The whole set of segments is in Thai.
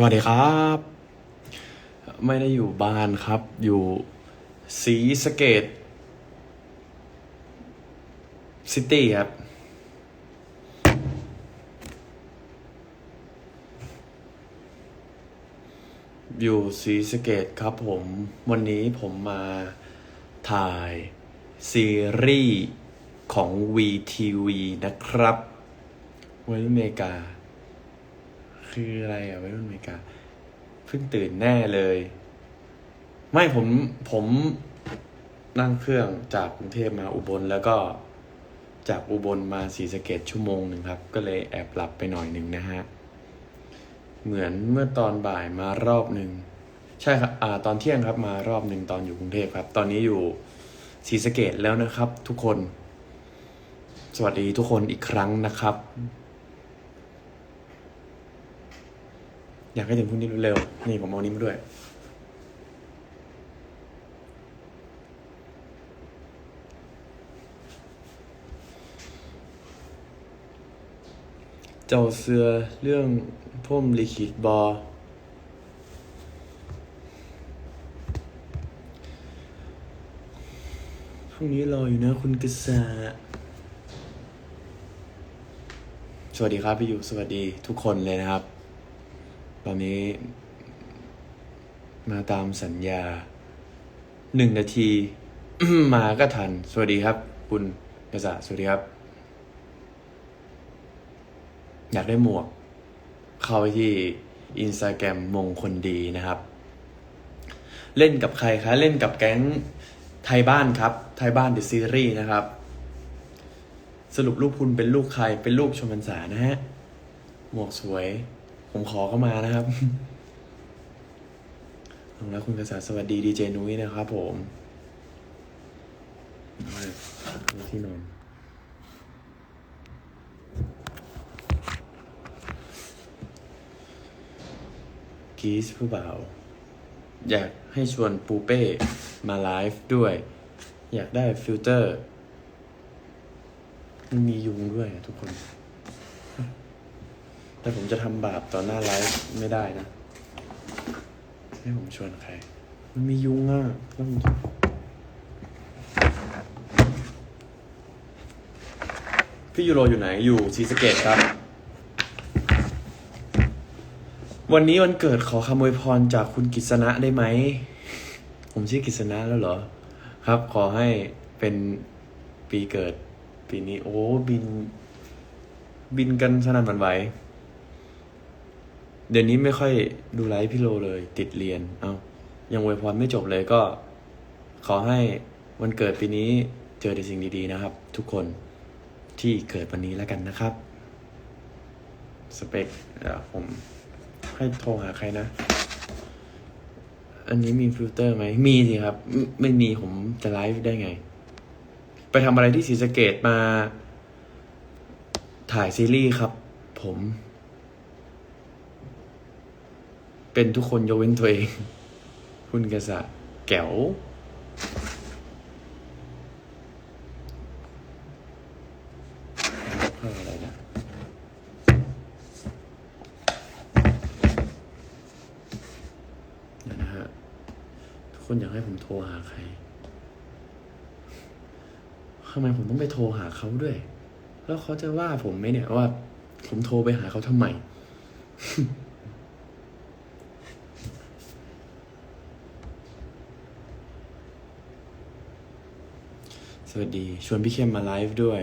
สวัสดีครับ ไม่ได้อยู่บ้านครับ อยู่สีสเกตซิตี้ครับ อยู่สีสเกตครับผม วันนี้ผมมาถ่ายซีรีส์ของ VTV นะครับวัยรุ่นอเมริกา คืออะไรอะวัยรุ่นอเมริกาเพิ่งตื่นแน่เลย ไม่ผมผมนั่งเครื่องจากกรุงเทพมาอุบลแล้วก็จากอุบลมาศรีสะเกดชั่วโมงหนึ่งครับ ก็เลยแอบหลับไปหน่อยหนึ่งนะฮะ เหมือนเมื่อตอนบ่ายมารอบหนึ่งใช่ครับอ่าตอนเที่ยงครับมารอบหนึ่งตอนอยู่กรุงเทพครับ ตอนนี้อยู่ศรีสะเกดแล้วนะครับ ทุกคน สวัสดีทุกคนอีกครั้งนะครับ อยากให้ถึงพรุ่งนี้เร็วๆนี่ผมเอานี้มาด้วย เจ้าเสือเรื่องพ่มลิขิตบอพรุ่งนี้รออยู่นะคุณกษาสวัสดีครับพี่อยู่สวัสดีทุกคนเลยนะครับ ตอนนี้ มาตามสัญญาหนึ่งนาที มาก็ทัน สวัสดีครับ คุณกษาสวัสดีครับ อยากได้หมวก เข้าไปที่อินสตาแกรมมงคนดีนะครับ เล่นกับใครคะ เล่นกับแก๊งไทยบ้านครับ ไทยบ้านเดอะซีรีส์นะครับ สรุปลูกคุณเป็นลูกใคร เป็นลูกชมพรรษานะฮะ หมวกสวย ผมขอเข้ามานะครับขอบคุณแล้วคุณกษาสวัสดีดีเจนุ้ยนะครับผมที่นอนกีสผู้บ่าว อยากให้ชวนปูเป้ มาไลฟ์ด้วย อยากได้ฟิลเตอร์มันมียุงด้วยทุกคน แต่ผมจะทำบาปต่อหน้าไลฟ์ไม่ได้นะ ให้ผมชวนใคร มันมียุงอะแล้วผมพี่ยูโรอยู่ไหนอยู่ซีสเกตครับ วันนี้วันเกิดขอคำอวยพรจากคุณกิษณะได้ไหม ผมชื่อกิษณะแล้วเหรอ ครับ ขอให้เป็นปีเกิดปีนี้ โอ้บิน บินกันสนั่นหวันไหว เดี๋ยวนี้ไม่ค่อยดูไลฟ์พี่โลเลย ติดเรียน เอายังอวยพรไม่จบเลยก็ ขอให้วันเกิดปีนี้เจอแต่สิ่งดีๆนะครับ ทุกคนที่เกิดวันนี้แล้วกันนะครับ สเปคเดี๋ยวผมให้โทรหาใครนะ อันนี้มีฟิลเตอร์ไหม มีสิครับ ไม่ไม่มีผมจะไลฟ์ได้ไง ไปทำอะไรที่ศรีสะเกดมาถ่ายซีรีส์ครับ ผม เป็นทุกคนยกเว้นตัวเอง คุณกษัตริย์แก๋วอะไรนะนะฮะ ทุกคนอยากให้ผมโทรหาใครทำไมผมต้องไปโทรหาเขาด้วย แล้วเขาจะว่าผมไหมเนี่ยว่า ผมโทรไปหาเขาทำไม วัสดี ชวนพี่เข้มมาไลฟ์ด้วย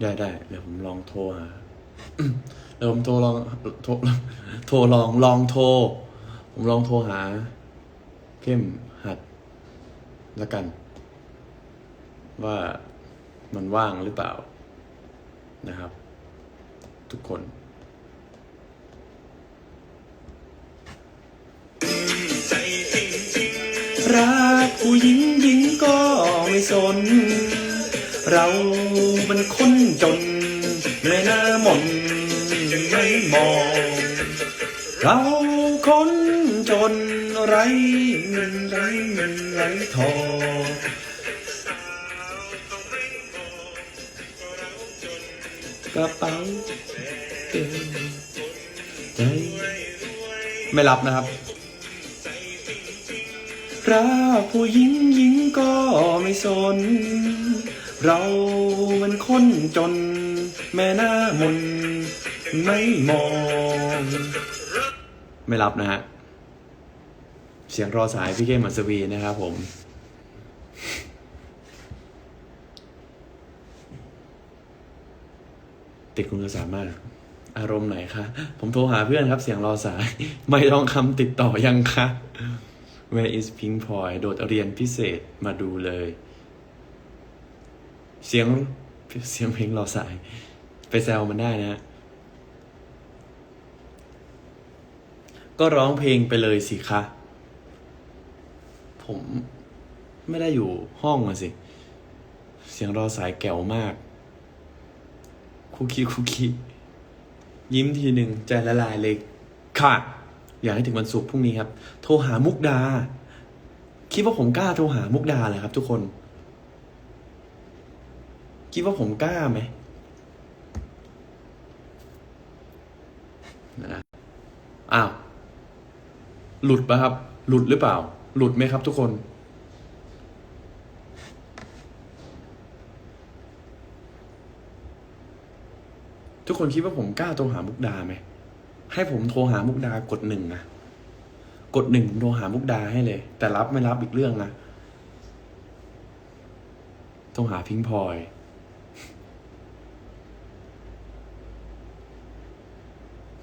ได้ได้เดี๋ยวผมลองโทรหาเดี๋ยวผมโทรลองโทรโทรลองลองโทร ผมลองโทรหา เข้มหัดละกัน ว่ามันว่างหรือเปล่านะครับ ทุกคน รักผู้หญิงหญิงก็ไม่สน เรามันคนจนไม่น่ามนไม่มอง เราคนจนไรเงินไรเงินไรทองกระเป๋าเต็มใจไม่รับนะครับ รักผู้หญิงหญิงก็ไม่สน เรามันคนจน แม่หน้ามนไม่มอง ไม่รับนะฮะ เสียงรอสายพี่เกมมัสวีนะครับผม ติดคุณสามารถอารมณ์ไหนคะ ผมโทรหาเพื่อนครับ เสียงรอสาย ไม่ต้องคำติดต่อยังคะ Where is Pink Ploy โดดเรียนพิเศษมาดูเลย เสียงเสียงเพลงรอสาย ไปแซวมันได้นะ ก็ร้องเพลงไปเลยสิคะ ผมไม่ได้อยู่ห้องอะสิ เสียงรอสายแก๋วมาก คุกคีคุกคียิ้มทีหนึ่งใจละลายเลยค่ะ อยากให้ถึงวันศุกร์พรุ่งนี้ครับ โทรหามุกดา คิดว่าผมกล้าโทรหามุกดาเลยครับ ทุกคน คิดว่าผมกล้าไหมนะอ้าว หลุดปะครับ หลุดหรือเปล่า หลุดไหมครับ ทุกคนทุกคนคิดว่าผมกล้าโทรหามุกดาไหม ให้ผมโทรหามุกดากดหนึ่งนะกดหนึ่งผมโทรหามุกดาให้เลย แต่รับไม่รับอีกเรื่องนะโทรหาพิงพลอย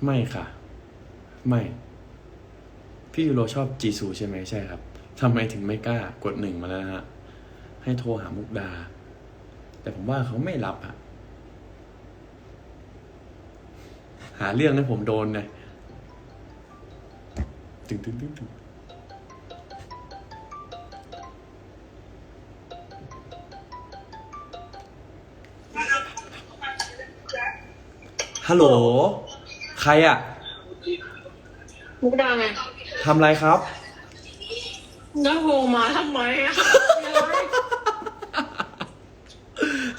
ไม่ค่ะ ไม่ พี่ยูโรชอบจีซูใช่ไหมใช่ครับทำไมถึงไม่กล้ากดหนึ่งมาแล้วฮะ ให้โทรหามุกดา แต่ผมว่าเขาไม่รับอะ หาเรื่องให้ผมโดนเลยตึงตึงตึงตึงฮัลโหล ใครอะมุกดาไงทำอะไรครับแล้วโทรมาทำไมอะ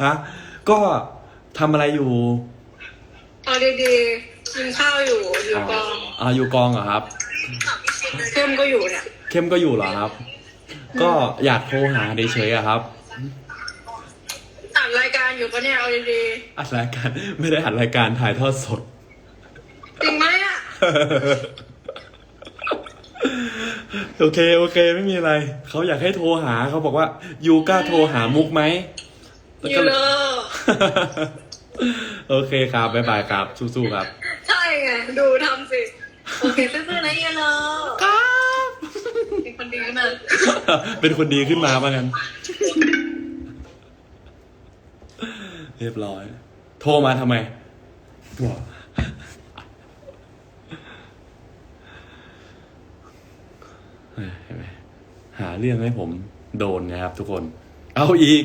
ฮะ ก็ทำอะไรอยู่ เอาดีๆกินข้าวอยู่อยู่กองอ่าอยู่กองเหรอครับ เข้มก็อยู่เนี่ยเข้มก็อยู่เหรอครับ ก็อยากโทรหาเฉยๆอะครับ อัดรายการอยู่ปะเนี่ยเอาดีอัดรายการไม่ได้อัดรายการถ่ายทอดสด ๆจริงไหมอะโอเคโอเค ไม่มีอะไร เขาอยากให้โทรหาเขาบอกว่ายูกล้าโทรหามุกไหมแล้วยูก็ เลอ โอเคครับบ๊ายบายครับสู้ๆครับ ใช่ไงดูทำสิ โอเคซื่อๆนะยูเลอครับ เป็นคนดีนะเป็นคนดีขึ้นมาบ้างกัน เรียบร้อย โทรมาทำไมบอกเห็นไหมหาเรื่องให้ผมโดนนะครับทุกคน เอาอีก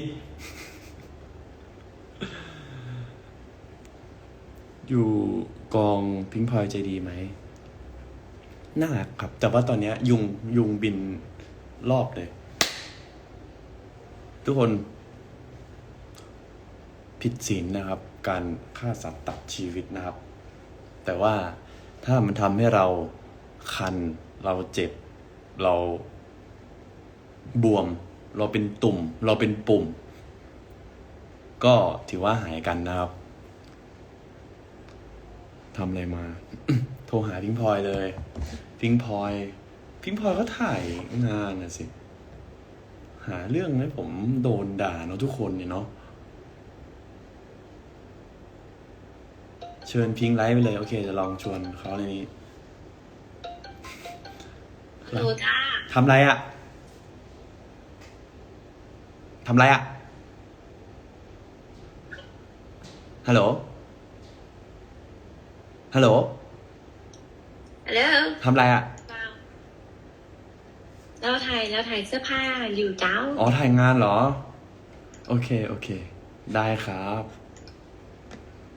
อยู่กองพิงพลอยใจดีไหมน่ารักครับ แต่ว่าตอนเนี้ยยุงยุงบินรอบเลย ทุกคน ผิดศีลนะครับ การฆ่าสัตว์ตัดชีวิตนะครับ แต่ว่าถ้ามันทำให้เราคัน เราเจ็บ เราบวม เราเป็นตุ่ม เราเป็นปุ่ม ก็ถือว่าหายกันนะครับ ทำอะไรมา โทรหาพิงพลอยเลย พิงพลอย พิงพลอยก็ถ่ายงานนะสิ หาเรื่องให้ผมโดนด่าเนาะทุกคนเนี่ยเนาะเชิญพิงไลฟ์ไปเลย โอเค จะลองชวนเขาในนี้โลจ้าทำไรอะทำไรอะฮัลโหล ฮัลโหล ฮัลโหลทำไรอะเราถ่ายเราถ่ายเสื้อผ้าอยู่เจ้า อ๋อ ถ่ายงานเหรอ โอเค โอเค ได้ครับ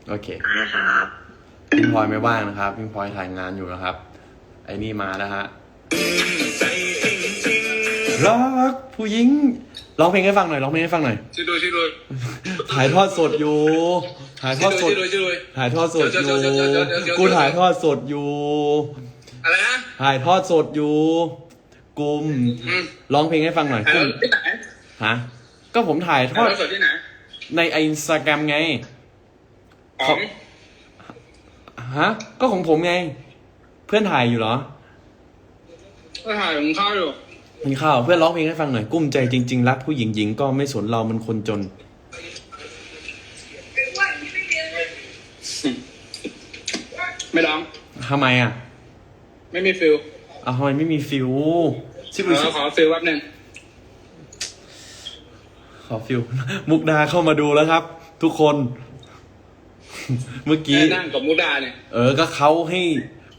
โอเคครับพิงพลอยไม่ว่างนะครับพิงพลอยถ่ายงานอยู่นะครับ ไอ้นี่มาแล้วฮะ รรักผู้หญิงร้องเพลงให้ฟังหน่อยร้องเพลงให้ฟังหน่อยช่วยด้วยช่วยด้วยถ่ายทอดสดอยู่ ถ่ายทช่อวยดด้วยสช่วดยด้วยช่วยด้วยถ่ายทอดสดอยู่เดี๋ยวเดี๋ยวเดี๋ยวเดี๋ยวเดี๋ยวเดี๋ยวกูถ่ายทอดสดอยู่อะไรนะถ่ายทอดสดอยู่กลุ่มอืมร้องเพลงให้ฟังหน่อยถ่ายแล้วที่ไหนฮะก็ผมถ่ายทถ่ายอดแล้วสดที่ไหนในอินสตาแกรมไงของฮะก็ของผมไง เพื่อนถ่ายอยู่เหรอก็ถ่ายของข้าวอยู่ มีข้าวเพื่อนร้องเพลงให้ฟังหน่อยกุ้มใจจริง ๆ รักผู้หญิงหญิงก็ไม่สนเรามันคนจน ไม่ร้องทำไมอะ ไม่มีฟิลอ้าวทำไมไม่มีฟิวชิเอบุอชิขอฟิลแป๊บหนึงขอฟิว มุกดาเข้ามาดูแล้วครับ ทุกคน เมื่อกี้ นั่งกับมุกดาเนี่ย เออ ก็เขาให้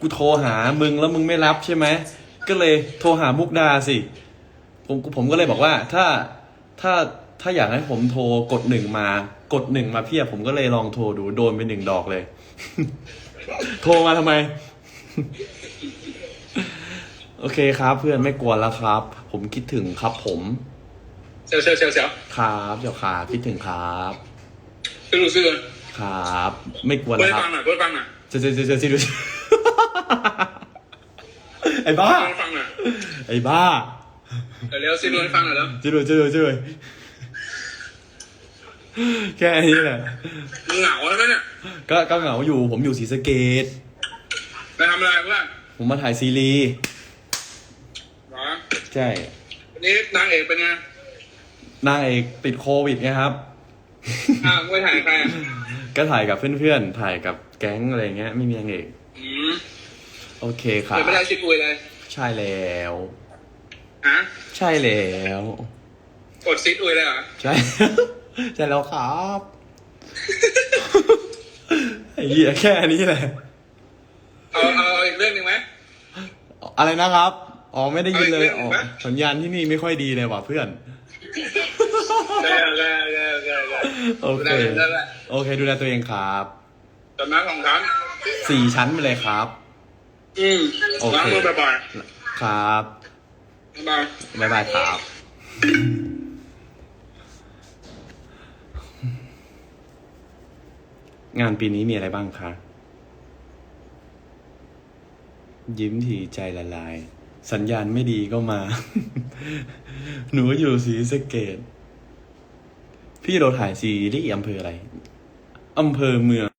กูโทรหามึงแล้วมึงไม่รับใช่ไหม ก็เลยโทรหามุกดาสิผมผมก็เลยบอกว่าถ้าถ้าถ้าอยากให้ผมโทรกดหนึ่งมา กดหนึ่งมาเพียบผมก็เลยลองโทรดูโดนไปหนึ่งดอกเลย โทรมาทำไม โอเคครับ เพื่อนไม่กวนแล้วครับ ผมคิดถึงครับผมเซลเซลเซลเซลครับเดี๋ยวครับคิดถึงครับซื้อดูซื้อครับ ไม่กวนเปิแล้ดวคฟัรับงหน่อยเปิดฟังหน่อย เจอเจอเจอเจอสิดูสิ ไอ้บ้าเปิดฟังหน่อยไอ้บ้าเดี๋ยวเร็วซื้อดูให้ฟังหน่อยแล้วช่วยด้วยช่วยด้วยช่วยด้วยแค่นี้แหละ มึงเหงาใช่ไหมเนี่ยก็ก็เหงาอยู่ ผมอยู่ศรีสะเกดไปทำอะไรเพื่อนผมมาถ่ายซีรีส์เหรอใช่ วันนี้นางเอกเป็นไงนางเอกติดโควิดไงครับอ่าไปถ่ายใครอะก็ถ่ายกับเพื่อนๆ ถ่ายกับแก๊งอะไรเงี้ย ไม่มีนางเอกอืม โอเคครับเปิดไม่ได้ชิดอุยเลยใช่แล้ว ฮะใช่แล้ว กดซิดอุยเลยเหรอใช่ ใช่แล้วครับไอ้เหี้ยแค่นี้แหละ เอาเอาเอาอีกเรื่องหนึ่งไหม อะไรนะครับ อ๋อไม่ได้ยินเลยเอาอีกเรื่อ๋องอหนึ่งไหม สัญญาณที่นี่ไม่ค่อยดีเลยว่ะเพื่อน ได้ได้ได้ได้ได้โอเค ได้ได้ได้โอเค ดูแลตัวเองครับจำน้ำของฉันสี่ชั้นไปเลยครับ อืมโอเค ล้างมือบ่อยครับ ๆบ่อยบ๊ายบายครับ งานปีนี้มีอะไรบ้างคะ ยิ้มทีใจละลาย สัญญาณไม่ดีก็มา หนูอยู่สีสะเกตพี่เราถ่ายซีรีส์อำเภออะไร อำเภอเมือง